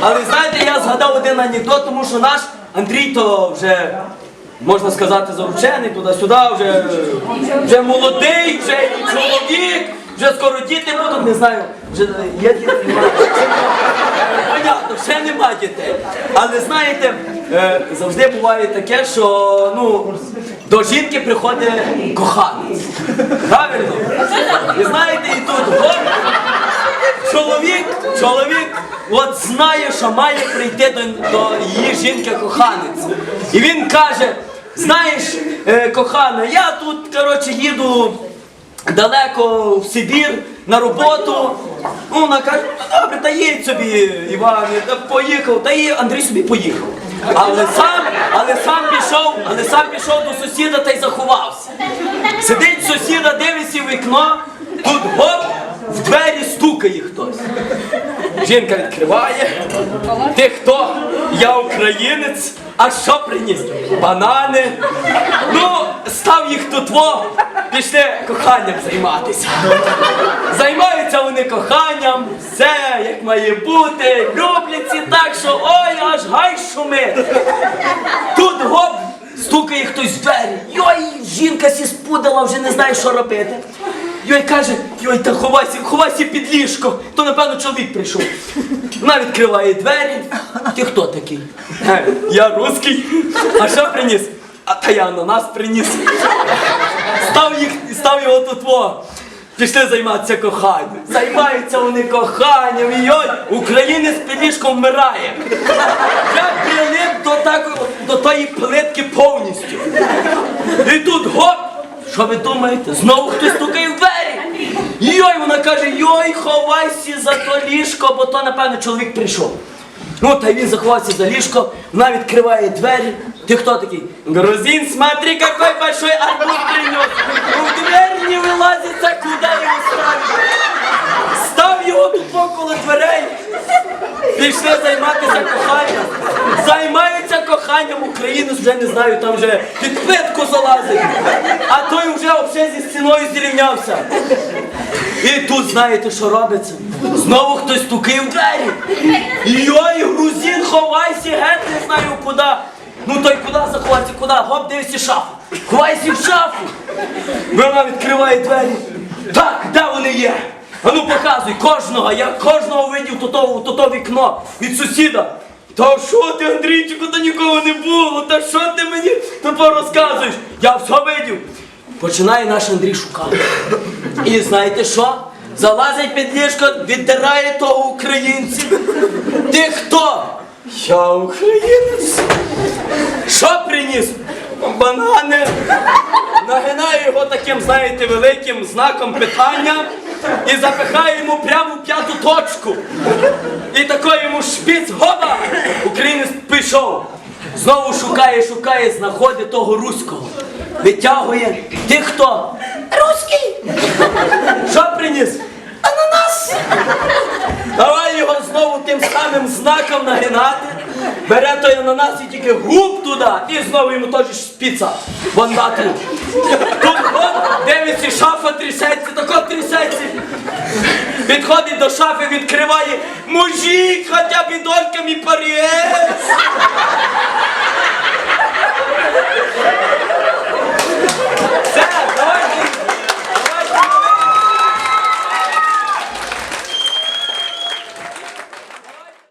Але знаєте, я згадав один анекдот, тому що наш Андрій то вже, можна сказати, заручений туди-сюди, вже, вже молодий, вже чоловік, вже скоро діти будуть, не знаю, вже є діти. Понятно, ще нема дітей. Але знаєте, е, завжди буває таке, що ну, до жінки приходить коханець. Правильно? І знаєте, і тут гоп, чоловік, чоловік от знає, що має прийти до, до її жінки коханець. І він каже: знаєш, е, кохана, я тут, коротше, їду далеко в Сибір на роботу. Ну, вона каже, «Ну, добре, та їдь собі, Іван, поїхав, та і Андрій собі поїхав. Але сам, але сам пішов, але сам пішов до сусіда та й заховався. Сидить сусіда, дивиться в вікно, тут стукає хтось. Жінка відкриває. Ти хто? Я українець. А що приніс? Банани. Ну, став їх тут во, пішли коханням займатися. Займаються вони коханням, все як має бути, любляться так, що ой, аж гай шумить. Тут гоп, стукає хтось в двері. Йой, жінка сі спудила, вже не знає, що робити. Йой каже, йой, та ховайся, ховайся під ліжко. То напевно чоловік прийшов. Вона відкриває двері. Ти хто такий? «Е, Я русський. А що приніс? А та я ананас приніс. Став їх, став його тут во. Пішли займатися коханням. Займаються вони коханням. І йой, українець під ліжком вмирає. Я прилип до, такої, до тої плитки повністю. І тут гоп! Що ви думаєте? Знову хтось стукає в двері. Йой, вона каже, йой, ховайся за то ліжко, бо то, напевно, чоловік прийшов. Ну, та й він заховався за ліжко, вона відкриває двері. Ти хто такий? Грузин, смотри, какой большой арбуз принес. В дверь не вилазиться, куди його ставити. Став його тут около дверей. Пішли займатися коханням. Займаються коханням українець, вже не знаю, там вже під плитку залазить. А той вже взагалі зі стіною зрівнявся. І тут знаєте, що робиться? Знову хтось стукає в двері. Йой, грузин, ховайся, геть не знаю куди. Ну той куди заховайся, куди? Гоп, дивися шафу. Ховайся в шафу. Вона відкриває двері. Так, де вони є? А ну показуй кожного, я кожного видів то то, то, то вікно від сусіда. Та що ти, Андрійчику, та нікого не було, та що ти мені тут розказуєш? Я все видів. Починає наш Андрій шукати. І знаєте що? Залазить під ліжко, віддирає того українця. Ти хто? Я українець. Що приніс? Банани. Нагинає його таким, знаєте, великим знаком питання і запихає йому прямо в п'яту точку. І такий йому шпіц, гоба! Українець пішов. Знову шукає, шукає, знаходить того руського. Витягує. Ти хто? Руський. Що приніс? Ананас. Давай його знову тим самим знаком нагинати. Бере той ананас і тільки губ туди, і знову йому теж шпіца. Бандату. Тут от, дивиться, шафа трясеться, тако трясеться. Підходить до шафи, відкриває. Мужик, хоча б і дольками порез.